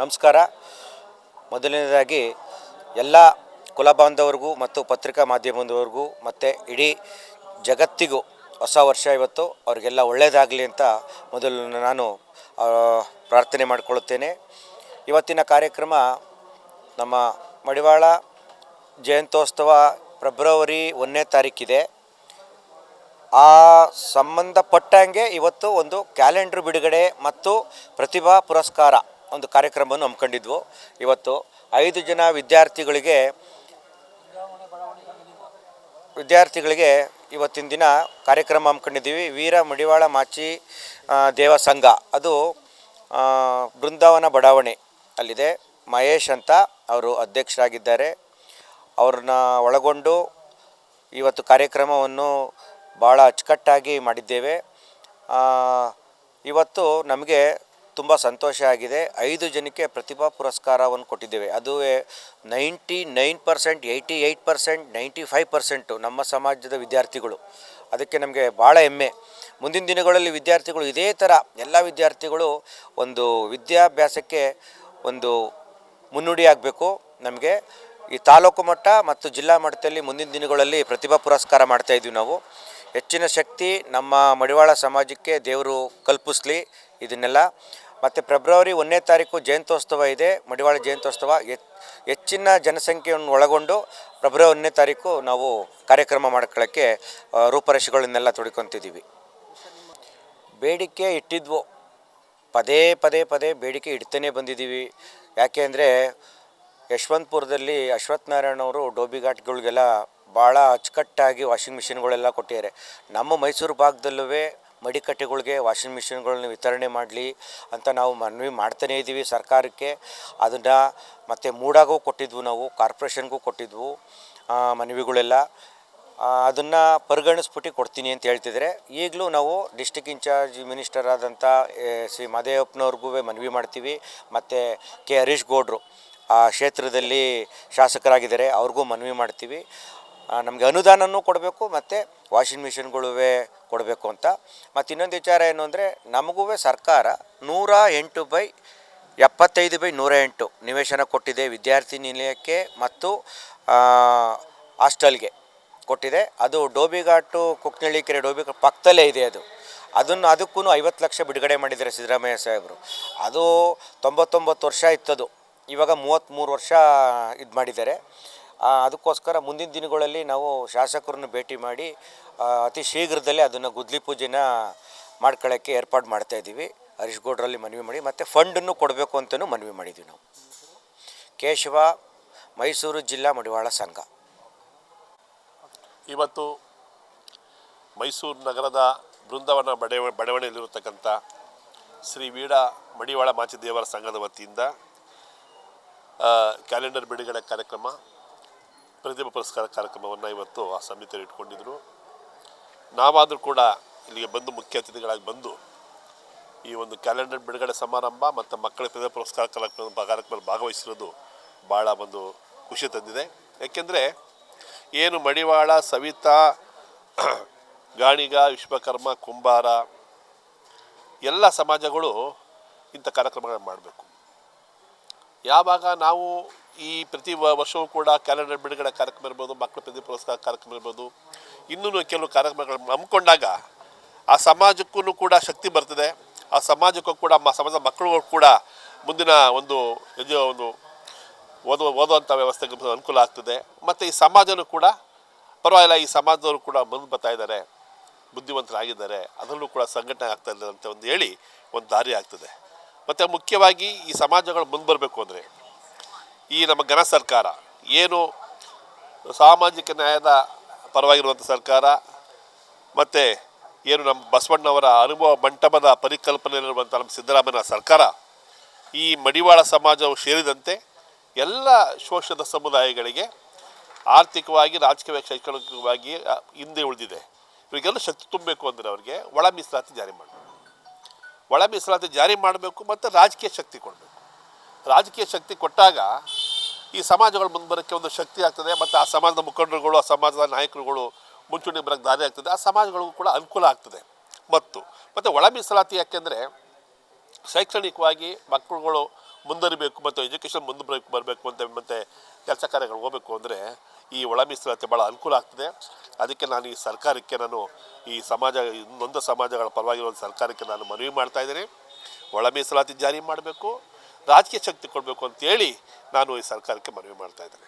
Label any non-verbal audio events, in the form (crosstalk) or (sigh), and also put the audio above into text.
ನಮಸ್ಕಾರ. ಮೊದಲನೇದಾಗಿ ಎಲ್ಲ ಕುಲ ಬಾಂಧವರಿಗೂ ಮತ್ತು ಪತ್ರಿಕಾ ಮಾಧ್ಯಮದವರಿಗೂ ಮತ್ತು ಇಡೀ ಜಗತ್ತಿಗೂ ಹೊಸ ವರ್ಷ ಇವತ್ತು. ಅವರಿಗೆಲ್ಲ ಒಳ್ಳೆಯದಾಗಲಿ ಅಂತ ಮೊದಲು ನಾನು ಪ್ರಾರ್ಥನೆ ಮಾಡಿಕೊಳ್ಳುತ್ತೇನೆ. ಇವತ್ತಿನ ಕಾರ್ಯಕ್ರಮ ನಮ್ಮ ಮಡಿವಾಳ ಜಯಂತ್ಯೋತ್ಸವ ಫೆಬ್ರವರಿ ಒಂದನೇ ತಾರೀಕಿದೆ. ಆ ಸಂಬಂಧಪಟ್ಟಂಗೆ ಇವತ್ತು ಒಂದು ಕ್ಯಾಲೆಂಡ್ರ್ ಬಿಡುಗಡೆ ಮತ್ತು ಪ್ರತಿಭಾ ಪುರಸ್ಕಾರ ಒಂದು ಕಾರ್ಯಕ್ರಮವನ್ನು ಹಮ್ಮಿಕೊಂಡಿದ್ವು. ಇವತ್ತು ಐದು ಜನ ವಿದ್ಯಾರ್ಥಿಗಳಿಗೆ ವಿದ್ಯಾರ್ಥಿಗಳಿಗೆ ಇವತ್ತಿನ ದಿನ ಕಾರ್ಯಕ್ರಮ ಹಮ್ಮಿಕೊಂಡಿದ್ದೀವಿ. ವೀರ ಮಡಿವಾಳ ಮಾಚಿ ದೇವ ಸಂಘ. ಅದು ಬೃಂದಾವನ ಬಡಾವಣೆ ಅಲ್ಲಿದೆ. ಮಹೇಶ್ ಅಂತ ಅವರು ಅಧ್ಯಕ್ಷರಾಗಿದ್ದಾರೆ. ಅವ್ರನ್ನ ಒಳಗೊಂಡು ಇವತ್ತು ಕಾರ್ಯಕ್ರಮವನ್ನು ಭಾಳ ಅಚ್ಚುಕಟ್ಟಾಗಿ ಮಾಡಿದ್ದೇವೆ. ಇವತ್ತು ನಮಗೆ ತುಂಬ ಸಂತೋಷ ಆಗಿದೆ. ಐದು ಜನಕ್ಕೆ ಪ್ರತಿಭಾ ಪುರಸ್ಕಾರವನ್ನು ಕೊಟ್ಟಿದ್ದೇವೆ. ಅದು ninety nine percent, eighty eight percent, ninety five percent ನಮ್ಮ ಸಮಾಜದ ವಿದ್ಯಾರ್ಥಿಗಳು. ಅದಕ್ಕೆ ನಮಗೆ ಭಾಳ ಹೆಮ್ಮೆ. ಮುಂದಿನ ದಿನಗಳಲ್ಲಿ ವಿದ್ಯಾರ್ಥಿಗಳು ಇದೇ ಥರ ಎಲ್ಲ ವಿದ್ಯಾರ್ಥಿಗಳು ಒಂದು ವಿದ್ಯಾಭ್ಯಾಸಕ್ಕೆ ಒಂದು ಮುನ್ನುಡಿ ಆಗಬೇಕು. ನಮಗೆ ಈ ತಾಲೂಕು ಮಟ್ಟ ಮತ್ತು ಜಿಲ್ಲಾ ಮಟ್ಟದಲ್ಲಿ ಮುಂದಿನ ದಿನಗಳಲ್ಲಿ ಪ್ರತಿಭಾ ಪುರಸ್ಕಾರ ಮಾಡ್ತಾ ಇದ್ದೀವಿ ನಾವು. ಹೆಚ್ಚಿನ ಶಕ್ತಿ ನಮ್ಮ ಮಡಿವಾಳ ಸಮಾಜಕ್ಕೆ ದೇವರು ಕಲ್ಪಿಸ್ಲಿ ಇದನ್ನೆಲ್ಲ. ಮತ್ತು ಫೆಬ್ರವರಿ ಒಂದನೇ ತಾರೀಕು ಜಯಂತ್ಯೋತ್ಸವ ಇದೆ, ಮಡಿವಾಳ ಜಯಂತ್ಯೋತ್ಸವ. ಹೆಚ್ ಹೆಚ್ಚಿನ ಜನಸಂಖ್ಯೆಯನ್ನು ಒಳಗೊಂಡು ಫೆಬ್ರವರಿ ಒಂದನೇ ತಾರೀಕು ನಾವು ಕಾರ್ಯಕ್ರಮ ಮಾಡ್ಕೊಳ್ಳೋಕ್ಕೆ ರೂಪರೇಷೆಗಳನ್ನೆಲ್ಲ ತೊಡ್ಕೊತಿದ್ದೀವಿ. ಬೇಡಿಕೆ ಇಟ್ಟಿದ್ವು. ಪದೇ ಪದೇ ಪದೇ ಬೇಡಿಕೆ ಇಡ್ತಾನೆ ಬಂದಿದ್ದೀವಿ. ಯಾಕೆ ಅಂದರೆ ಯಶವಂತಪುರದಲ್ಲಿ ಅಶ್ವಥ್ ನಾರಾಯಣ ಅವರು ಡೋಬಿ ಘಾಟ್ಗಳಿಗೆಲ್ಲ ಭಾಳ ಅಚ್ಚುಕಟ್ಟಾಗಿ ವಾಷಿಂಗ್ ಮಿಷಿನ್ಗಳೆಲ್ಲ ಕೊಟ್ಟಿದ್ದಾರೆ. ನಮ್ಮ ಮೈಸೂರು ಭಾಗದಲ್ಲೂ ಮಡಿಕಟ್ಟೆಗಳಿಗೆ, ವಾಷಿಂಗ್ ಮಿಷಿನ್ಗಳನ್ನ ವಿತರಣೆ ಮಾಡಲಿ ಅಂತ ನಾವು ಮನವಿ ಮಾಡ್ತಾನೇ ಇದ್ದೀವಿ ಸರ್ಕಾರಕ್ಕೆ. ಅದನ್ನು ಮತ್ತು ಮೂಡಾಗೂ ಕೊಟ್ಟಿದ್ವು ನಾವು, ಕಾರ್ಪೊರೇಷನ್ಗೂ ಕೊಟ್ಟಿದ್ವು ಮನವಿಗಳೆಲ್ಲ. ಅದನ್ನು ಪರಿಗಣಿಸ್ಬಿಟ್ಟು ಕೊಡ್ತೀನಿ ಅಂತ ಹೇಳ್ತಿದ್ರೆ ಈಗಲೂ ನಾವು ಡಿಸ್ಟಿಕ್ ಇನ್ಚಾರ್ಜ್ ಮಿನಿಸ್ಟರ್ ಆದಂಥ ಶ್ರೀ ಮಾದೇವಪ್ಪನವ್ರಿಗೂ ಮನವಿ ಮಾಡ್ತೀವಿ. ಮತ್ತು ಕೆ. ಹರೀಶ್ ಗೌಡ್ರು, ಆ, ಕ್ಷೇತ್ರದಲ್ಲಿ ಶಾಸಕರಾಗಿದ್ದಾರೆ, ಅವ್ರಿಗೂ ಮನವಿ ಮಾಡ್ತೀವಿ. ನಮಗೆ ಅನುದಾನನೂ ಕೊಡಬೇಕು ಮತ್ತು ವಾಷಿಂಗ್ ಮಿಷಿನ್ಗಳು ಕೊಡಬೇಕು ಅಂತ. ಮತ್ತು ಇನ್ನೊಂದು ವಿಚಾರ ಏನು ಅಂದರೆ ನಮಗೂ ಸರ್ಕಾರ ನೂರ ಎಂಟು ಬೈ ಎಪ್ಪತ್ತೈದು ಬೈ ನೂರ ಎಂಟು ನಿವೇಶನ ಕೊಟ್ಟಿದೆ ವಿದ್ಯಾರ್ಥಿ ನಿಲಯಕ್ಕೆ ಮತ್ತು ಹಾಸ್ಟೆಲ್ಗೆ ಕೊಟ್ಟಿದೆ. ಅದು ಡೋಬಿಘಾಟು ಕುಕ್ನಳ್ಳಿ ಕೆರೆ ಡೋಬಿ ಪಕ್ಕದಲ್ಲೇ ಇದೆ ಅದು. ಅದನ್ನು ಅದಕ್ಕೂ ಐವತ್ತು ಲಕ್ಷ ಬಿಡುಗಡೆ ಮಾಡಿದ್ದಾರೆ ಸಿದ್ದರಾಮಯ್ಯ ಸಾಹೇಬರು. ಅದು ತೊಂಬತ್ತೊಂಬತ್ತು ವರ್ಷ ಇತ್ತದು. ಇವಾಗ ಮೂವತ್ತ್ಮೂರು ವರ್ಷ ಇದು ಮಾಡಿದ್ದಾರೆ. ಅದಕ್ಕೋಸ್ಕರ ಮುಂದಿನ ದಿನಗಳಲ್ಲಿ ನಾವು ಶಾಸಕರನ್ನು ಭೇಟಿ ಮಾಡಿ ಅತಿ ಶೀಘ್ರದಲ್ಲೇ ಅದನ್ನು ಗುದ್ಲಿ ಪೂಜೆನ ಮಾಡ್ಕೊಳ್ಳೋಕ್ಕೆ ಏರ್ಪಾಡು ಮಾಡ್ತಾ ಇದ್ದೀವಿ. ಹರೀಶ್ ಗೌಡ್ರಲ್ಲಿ ಮನವಿ ಮಾಡಿ, ಮತ್ತು ಫಂಡನ್ನು ಕೊಡಬೇಕು ಅಂತಲೂ ಮನವಿ ಮಾಡಿದ್ವಿ ನಾವು. ಕೇಶವ, ಮೈಸೂರು ಜಿಲ್ಲಾ ಮಡಿವಾಳ ಸಂಘ. ಇವತ್ತು ಮೈಸೂರು ನಗರದ ಬೃಂದಾವನ ಬಡವ ಬಡಾವಣೆಯಲ್ಲಿರತಕ್ಕಂಥ ಶ್ರೀ ವೀಡ ಮಡಿವಾಳ ಮಾಚಿದೇವರ ಸಂಘದ ವತಿಯಿಂದ ಕ್ಯಾಲೆಂಡರ್ ಬಿಡುಗಡೆ ಕಾರ್ಯಕ್ರಮ ಪ್ರತಿಭಾ ಪುರಸ್ಕಾರ ಕಾರ್ಯಕ್ರಮವನ್ನು ಇವತ್ತು ಆ ಸಮಿತಿಯಲ್ಲಿ ಇಟ್ಕೊಂಡಿದ್ರು. ನಾವಾದರೂ ಕೂಡ ಇಲ್ಲಿಗೆ ಬಂದು ಮುಖ್ಯ ಅತಿಥಿಗಳಾಗಿ ಬಂದು ಈ ಒಂದು ಕ್ಯಾಲೆಂಡರ್ ಬಿಡುಗಡೆ ಸಮಾರಂಭ ಮತ್ತು ಮಕ್ಕಳ ಪ್ರತಿಭಾ ಪುರಸ್ಕಾರ ಕಾರ್ಯಕ್ರಮ ಕಾರ್ಯಕ್ರಮದಲ್ಲಿ ಭಾಗವಹಿಸಿರೋದು ಭಾಳ ಒಂದು ಖುಷಿ ತಂದಿದೆ. ಯಾಕೆಂದರೆ ಏನು ಮಡಿವಾಳ, ಸವಿತಾ, (clears throat) ಗಾಣಿಗ, ವಿಶ್ವಕರ್ಮ, ಕುಂಬಾರ ಎಲ್ಲ ಸಮಾಜಗಳು ಇಂಥ ಕಾರ್ಯಕ್ರಮಗಳನ್ನು ಮಾಡಬೇಕು. ಯಾವಾಗ ನಾವು ಈ ಪ್ರತಿ ವರ್ಷವೂ ಕೂಡ ಕ್ಯಾಲೆಂಡರ್ ಬಿಡುಗಡೆ ಕಾರ್ಯಕ್ರಮ ಇರ್ಬೋದು, ಮಕ್ಕಳ ಪ್ರತಿ ಪುರಸ್ಕಾರ ಕಾರ್ಯಕ್ರಮ ಇರ್ಬೋದು, ಇನ್ನೂ ಕೆಲವು ಕಾರ್ಯಕ್ರಮಗಳು ಹಮ್ಮಿಕೊಂಡಾಗ ಆ ಸಮಾಜಕ್ಕೂ ಕೂಡ ಶಕ್ತಿ ಬರ್ತದೆ. ಆ ಸಮಾಜಕ್ಕೂ ಕೂಡ ಸಮಾಜದ ಮಕ್ಕಳು ಕೂಡ ಮುಂದಿನ ಒಂದು ಒಂದು ಓದುವ ಓದುವಂಥ ವ್ಯವಸ್ಥೆಗೆ ಅನುಕೂಲ ಆಗ್ತದೆ. ಮತ್ತು ಈ ಸಮಾಜನೂ ಕೂಡ ಪರವಾಗಿಲ್ಲ, ಈ ಸಮಾಜದವರು ಕೂಡ ಮುಂದೆ ಬರ್ತಾ ಇದ್ದಾರೆ, ಬುದ್ಧಿವಂತರಾಗಿದ್ದಾರೆ. ಅದರಲ್ಲೂ ಕೂಡ ಸಂಘಟನೆ ಆಗ್ತಾ ಇದ್ದಾರೆ ಅಂತ ಒಂದು ಹೇಳಿ ಒಂದು ದಾರಿ ಆಗ್ತದೆ. ಮತ್ತು ಮುಖ್ಯವಾಗಿ ಈ ಸಮಾಜಗಳು ಮುಂದೆ ಬರಬೇಕು ಅಂದರೆ ಈ ನಮ್ಮ ಘನ ಸರ್ಕಾರ ಏನು ಸಾಮಾಜಿಕ ನ್ಯಾಯದ ಪರವಾಗಿರುವಂಥ ಸರ್ಕಾರ, ಮತ್ತು ಏನು ನಮ್ಮ ಬಸವಣ್ಣವರ ಅನುಭವ ಮಂಟಪದ ಪರಿಕಲ್ಪನೆಯಲ್ಲಿರುವಂಥ ನಮ್ಮ ಸಿದ್ದರಾಮಯ್ಯನ ಸರ್ಕಾರ, ಈ ಮಡಿವಾಳ ಸಮಾಜವು ಸೇರಿದಂತೆ ಎಲ್ಲ ಶೋಷಿತ ಸಮುದಾಯಗಳಿಗೆ ಆರ್ಥಿಕವಾಗಿ, ರಾಜಕೀಯ ಶೈಕ್ಷಣಿಕವಾಗಿ ಹಿಂದೆ ಉಳಿದಿದೆ. ಇವರಿಗೆಲ್ಲ ಶಕ್ತಿ ತುಂಬಬೇಕು ಅಂದರೆ ಅವರಿಗೆ ಒಳ ಮೀಸಲಾತಿ ಜಾರಿ ಮಾಡಬೇಕು ಒಳ ಮೀಸಲಾತಿ ಜಾರಿ ಮಾಡಬೇಕು ಮತ್ತು ರಾಜಕೀಯ ಶಕ್ತಿ ಕೊಡಬೇಕು. ರಾಜಕೀಯ ಶಕ್ತಿ ಕೊಟ್ಟಾಗ ಈ ಸಮಾಜಗಳು ಮುಂದೆ ಬರೋಕ್ಕೆ ಒಂದು ಶಕ್ತಿ ಆಗ್ತದೆ, ಮತ್ತು ಆ ಸಮಾಜದ ಮುಖಂಡರುಗಳು, ಆ ಸಮಾಜದ ನಾಯಕರುಗಳು ಮುಂಚೂಣಿ ಬರೋಕ್ಕೆ ದಾರಿ ಆಗ್ತದೆ. ಆ ಸಮಾಜಗಳಿಗೂ ಕೂಡ ಅನುಕೂಲ ಆಗ್ತದೆ. ಮತ್ತು ಮತ್ತು ಒಳ ಮೀಸಲಾತಿ ಯಾಕೆಂದರೆ ಶೈಕ್ಷಣಿಕವಾಗಿ ಮಕ್ಕಳುಗಳು ಮುಂದರಿಬೇಕು ಮತ್ತು ಎಜುಕೇಷನ್ ಮುಂದೆ ಬರಬೇಕು ಬರಬೇಕು ಅಂತ ಮತ್ತು ಕೆಲಸ ಕಾರ್ಯಗಳು ಹೋಗಬೇಕು ಅಂದರೆ ಈ ಒಳ ಮೀಸಲಾತಿ ಭಾಳ ಅನುಕೂಲ ಆಗ್ತದೆ. ಅದಕ್ಕೆ ನಾನು ಈ ಸರ್ಕಾರಕ್ಕೆ ನಾನು ಈ ಸಮಾಜ, ಇನ್ನೊಂದು ಸಮಾಜಗಳ ಪರವಾಗಿರೋ ಸರ್ಕಾರಕ್ಕೆ ನಾನು ಮನವಿ ಮಾಡ್ತಾ ಇದ್ದೇನೆ. ಒಳ ಮೀಸಲಾತಿ ಜಾರಿ ಮಾಡಬೇಕು. ರಾಜಕೀಯ ಶಕ್ತಿ ಕೊಡಬೇಕು ಅಂತೇಳಿ ನಾನು ಈ ಸರ್ಕಾರಕ್ಕೆ ಮನವಿ ಮಾಡ್ತಾ ಇದ್ದೇನೆ.